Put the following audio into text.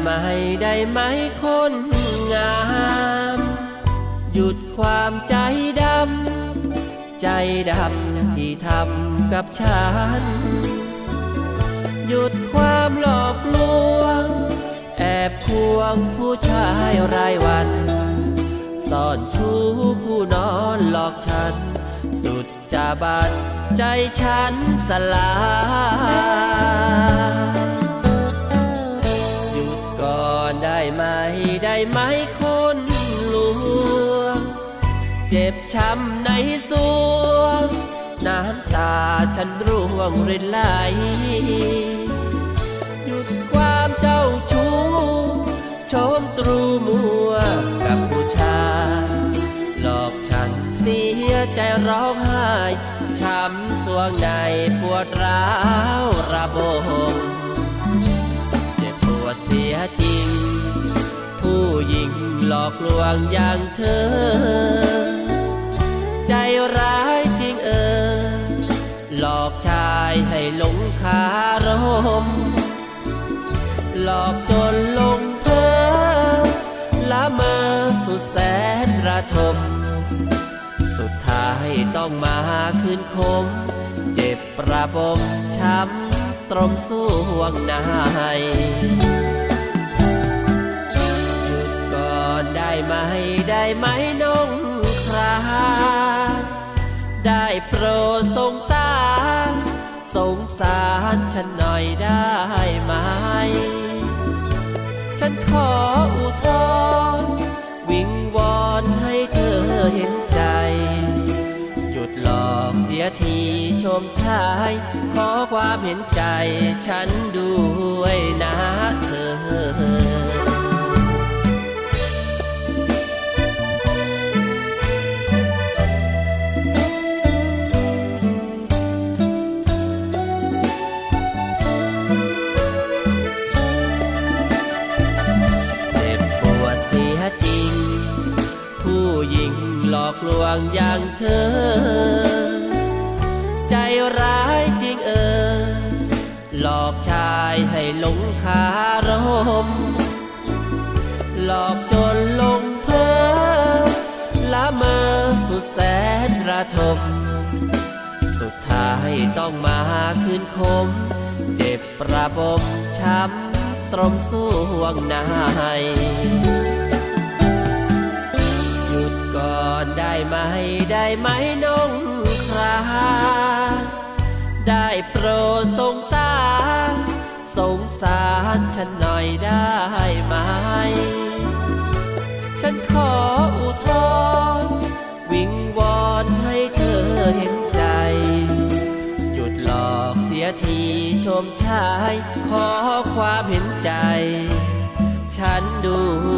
ไหมได้ไหมคนงาม หยุดความใจดำ ใจดำที่ทำกับฉัน หยุดความหลอกลวง แอบควงผู้ชายรายวัน ซ่อนชู้ผู้นอนหลอกฉัน สุดจะบัดใจฉันสลาย เจ็บช้ำในสวง น้ำตาฉันร่วงรินไหล หยุดความเจ้าชู้ชมตรูมัวกับผู้ชายหลอกฉันเสียใจร้องไห้ช้ำสวงในปวดร้าวระบมเจ็บปวดเสียจริง ผู้หญิงหลอกลวงอย่างเธอ ร้ายจริงเออ หลอกชายให้หลงคารม หลอกจนลงเพอละเมอสุดแสนระทม สุดท้ายต้องมาคืนคม เจ็บประบมช้ำตรมสู้ห่วงในหยุดก่อนได้ไหมได้ไหมน้อง โปรดสงสาร สงสารฉันหน่อยได้ไหม ฉันขออุทธรณ์วิงวอนให้เธอเห็นใจ หยุดหลอกเสียทีชมชาย ขอความเห็นใจฉันด้วยนะเธอ หญิงหลอกลวงอย่างเธอ ใจร้ายจริงเออ หลอกชายให้หลงคารม หลอกจนลงเพอละเมอสุดแสนระทม สุดท้ายต้องมาคืนคม เจ็บประบมช้ำตรมสวงในหยุด ก่อนได้ไหมได้ไหมน้องคราได้โปรดสงสารสงสารฉันหน่อยได้ไหม ฉันขออุทธรวิงวอนให้เธอเห็นใจ หยุดหลอกเสียทีชมชาย ขอความเห็นใจ ฉันด้